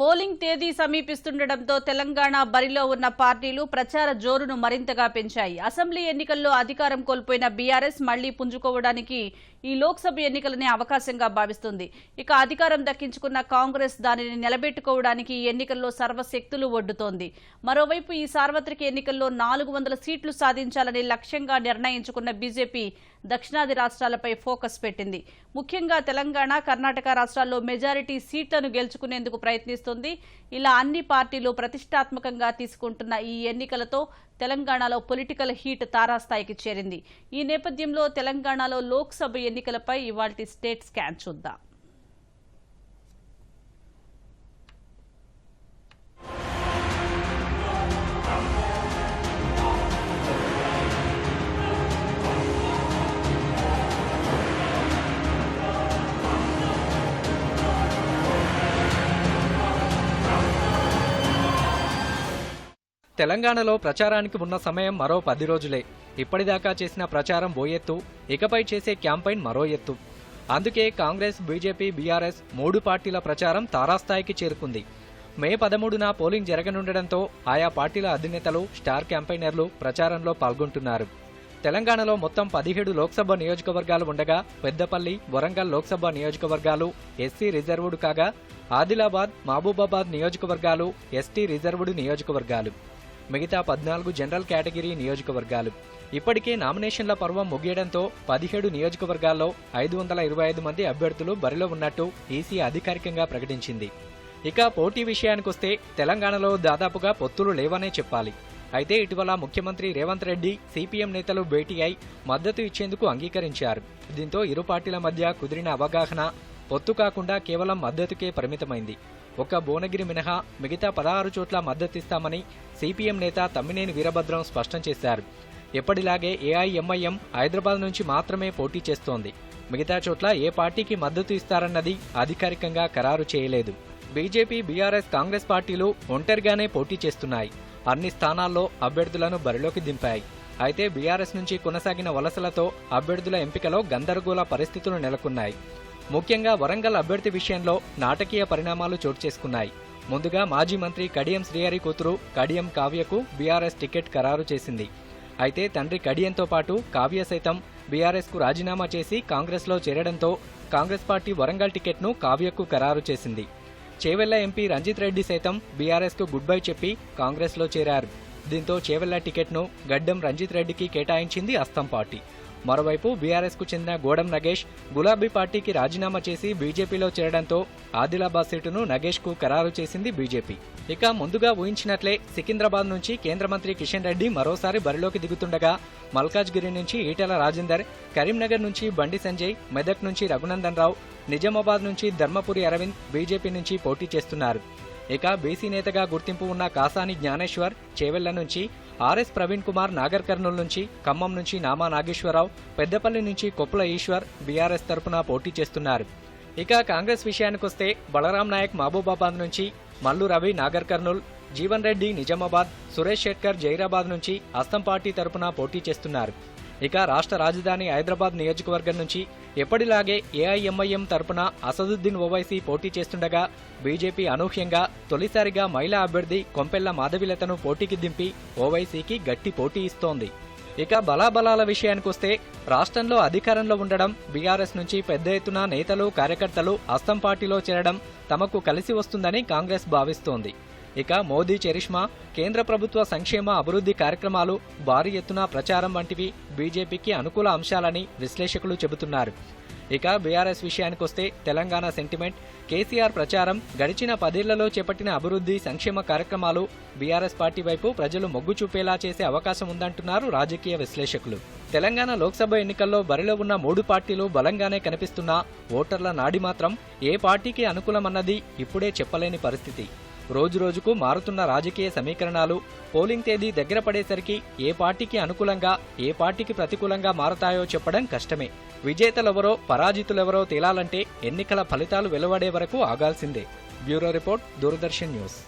Polling తేదీ సమీపిస్తుండటంతో తెలంగాణ బరిలో ఉన్న పార్టీలు ప్రచార జోరును మరింతగా పెంచాయి. అసెంబ్లీ ఎన్నికల్లో అధికారం కోల్పోయిన బీఆర్ఎస్ మళ్ళీ పుంజుకోవడానికి ఈ లోక్సభ ఎన్నికలనే అవకాశంగా భావిస్తుంది. ఇక అధికారం దక్కించుకున్న కాంగ్రెస్ దానిని నిలబెట్టుకోవడానికి ఈ ఎన్నికల్లో సర్వశక్తులు ఒడ్డుతోంది. మరోవైపు ఈ సార్వత్రిక ఎన్నికల్లో నాలుగు వందల సీట్లు సాధించాలని లక్ష్యంగా నిర్ణయించుకున్న బీజేపీ దక్షిణాది రాష్ట్రాలపై ఫోకస్ పెట్టింది. ముఖ్యంగా తెలంగాణ కర్ణాటక రాష్ట్రాల్లో మెజారిటీ సీట్లను గెలుచుకునేందుకు ప్రయత్నిస్తుంది. ఇలా అన్ని పార్టీలు ప్రతిష్టాత్మకంగా తీసుకుంటున్న ఈ ఎన్నికలతో తెలంగాణలో పొలిటికల్ హీట్ తారాస్థాయికి చేరింది. ఈ నేపథ్యంలో తెలంగాణలో లోక్సభ ఎన్నికలపై ఇవాల్టి స్టేట్ స్కాన్ చూద్దాం. తెలంగాణలో ప్రచారానికి ఉన్న సమయం మరో పది రోజులే. ఇప్పటిదాకా చేసిన ప్రచారం ఓ ఎత్తు ఇకపై చేసే క్యాంపెయిన్ మరో ఎత్తు. అందుకే కాంగ్రెస్ బీజేపీ బీఆర్ఎస్ మూడు పార్టీల ప్రచారం తారాస్థాయికి చేరుకుంది. మే పదమూడున పోలింగ్ జరగనుండటంతో ఆయా పార్టీల అధినేతలు స్టార్ క్యాంపెయినర్లు ప్రచారంలో పాల్గొంటున్నారు. తెలంగాణలో మొత్తం పదిహేడు లోక్సభ నియోజకవర్గాలు ఉండగా పెద్దపల్లి వరంగల్ లోక్సభ నియోజకవర్గాలు ఎస్సీ రిజర్వుడు కాగా ఆదిలాబాద్ మహబూబాబాద్ నియోజకవర్గాలు ఎస్టీ రిజర్వుడు నియోజకవర్గాలు. మిగతా పద్నాలుగు జనరల్ కేటగిరీ నియోజకవర్గాలు. ఇప్పటికే నామినేషన్ల పర్వం ముగియడంతో పదిహేడు నియోజకవర్గాల్లో ఐదు వందల ఇరవై ఐదు మంది అభ్యర్థులు బరిలో ఉన్నట్టు ఈసీ అధికారికంగా ప్రకటించింది. ఇక పోటీ విషయానికొస్తే తెలంగాణలో దాదాపుగా పొత్తులు లేవనే చెప్పాలి. అయితే ఇటీవల ముఖ్యమంత్రి రేవంత్ రెడ్డి సిపిఎం నేతలు భేటీ అయి మద్దతు ఇచ్చేందుకు అంగీకరించారు. దీంతో ఇరు పార్టీల మధ్య కుదిరిన అవగాహన పొత్తు కాకుండా కేవలం మద్దతుకే పరిమితమైంది. ఒక్క భువనగిరి మినహా మిగతా పదహారు చోట్ల మద్దతిస్తామని సిపిఎం నేత తమ్మినేని వీరభద్రం స్పష్టం చేశారు. ఎప్పటిలాగే ఏఐఎంఐఎం హైదరాబాద్ నుంచి మాత్రమే పోటీ చేస్తోంది. మిగతా చోట్ల ఏ పార్టీకి మద్దతు ఇస్తారన్నది అధికారికంగా ఖరారు చేయలేదు. బీజేపీ బీఆర్ఎస్ కాంగ్రెస్ పార్టీలు ఒంటరిగానే పోటీ చేస్తున్నాయి. అన్ని స్థానాల్లో అభ్యర్థులను బరిలోకి దింపాయి. అయితే బీఆర్ఎస్ నుంచి కొనసాగిన వలసలతో అభ్యర్థుల ఎంపికలో గందరగోళ పరిస్థితులు నెలకొన్నాయి. ముఖ్యంగా వరంగల్ అభ్యర్థి విషయంలో నాటకీయ పరిణామాలు చోటు చేసుకున్నాయి. ముందుగా మాజీ మంత్రి కడియం శ్రీహరి కూతురు కడియం కావ్యకు బీఆర్ఎస్ టికెట్ ఖరారు చేసింది. అయితే తండ్రి కడియంతో పాటు కావ్య సైతం బీఆర్ఎస్కు రాజీనామా చేసి కాంగ్రెస్లో చేరడంతో కాంగ్రెస్ పార్టీ వరంగల్ టికెట్ను కావ్యకు ఖరారు చేసింది. చేవెళ్ళ ఎంపీ రంజిత్ రెడ్డి సైతం బీఆర్ఎస్కు గుడ్ బై చెప్పి కాంగ్రెస్లో చేరారు. దీంతో చేవెళ్ళ టికెట్ను గడ్డం రంజిత్ రెడ్డికి కేటాయించింది అస్తం పార్టీ. మరోవైపు బీఆర్ఎస్కు చెందిన గోడం నగేష్ గులాబీ పార్టీకి రాజీనామా చేసి బీజేపీలో చేరడంతో ఆదిలాబాద్ సీటును నగేష్కు ఖరారు చేసింది బీజేపీ. ఇక ముందుగా ఊహించినట్లే సికింద్రాబాద్ నుంచి కేంద్ర మంత్రి కిషన్ రెడ్డి మరోసారి బరిలోకి దిగుతుండగా మల్కాజ్గిరి నుంచి ఈటెల రాజేందర్ కరీంనగర్ నుంచి బండి సంజయ్ మెదక్ నుంచి రఘునందన్ రావు నిజామాబాద్ నుంచి ధర్మపురి అరవింద్ బీజేపీ నుంచి పోటీ చేస్తున్నారు. ఇక బీసీ నేతగా గుర్తింపు ఉన్న కాసాని జ్ఞానేశ్వర్ చేవెళ్ళ నుంచి ఆర్ఎస్ ప్రవీణ్ కుమార్ నాగర్ కర్నూలు నుంచి ఖమ్మం నుంచి నామా నాగేశ్వరరావు పెద్దపల్లి నుంచి కొప్పుల ఈశ్వర్ బీఆర్ఎస్ తరపున పోటీ చేస్తున్నారు. ఇక కాంగ్రెస్ విషయానికొస్తే బలరాం నాయక్ మహబూబాబాద్ నుంచి మల్లు రవి నాగర్ కర్నూల్ జీవన్ రెడ్డి నిజామాబాద్ సురేష్ శెట్కర్ జైరాబాద్ నుంచి అస్తం పార్టీ తరపున పోటీ చేస్తున్నారు. ఇక రాష్ట్ర రాజధాని హైదరాబాద్ నియోజకవర్గం నుంచి ఎప్పటిలాగే ఏఐఎంఐఎం తరపున అసదుద్దీన్ ఓవైసీ పోటీ చేస్తుండగా బీజేపీ అనూహ్యంగా తొలిసారిగా మహిళా అభ్యర్థి కొంపెల్ల మాధవిలతను పోటీకి దింపి ఓవైసీకి గట్టి పోటీ ఇస్తోంది. ఇక బలాబలాల విషయానికొస్తే రాష్ట్రంలో అధికారంలో ఉండడం బీఆర్ఎస్ నుంచి పెద్ద ఎత్తున నేతలు కార్యకర్తలు అస్తం పార్టీలో చేరడం తమకు కలిసి వస్తుందని కాంగ్రెస్ భావిస్తోంది. ఇక మోదీ చరిష్మా కేంద్ర ప్రభుత్వ సంక్షేమ అభివృద్ధి కార్యక్రమాలు భారీ ఎత్తున ప్రచారం వంటివి బీజేపీకి అనుకూల అంశాలని విశ్లేషకులు చెబుతున్నారు. ఇక బీఆర్ఎస్ విషయానికొస్తే తెలంగాణ సెంటిమెంట్ కేసీఆర్ ప్రచారం గడిచిన పదేళ్ళలో చేపట్టిన అభివృద్ధి సంక్షేమ కార్యక్రమాలు బీఆర్ఎస్ పార్టీ వైపు ప్రజలు మొగ్గు చూపేలా చేసే అవకాశం ఉందంటున్నారు రాజకీయ విశ్లేషకులు. తెలంగాణ లోక్సభ ఎన్నికల్లో బరిలో ఉన్న మూడు పార్టీలు బలంగానే కనిపిస్తున్నా ఓటర్ల నాడి మాత్రం ఏ పార్టీకి అనుకూలమన్నది ఇప్పుడే చెప్పలేని పరిస్థితి. రోజురోజుకు మారుతున్న రాజకీయ సమీకరణాలు పోలింగ్ తేదీ దగ్గర పడేసరికి ఏ పార్టీకి అనుకూలంగా ఏ పార్టీకి ప్రతికూలంగా మారతాయో చెప్పడం కష్టమే. విజేతలెవరో పరాజితులెవరో తేలాలంటే ఎన్నికల ఫలితాలు వెలువడే వరకు ఆగాల్సిందే. Bureau report Doordarshan news.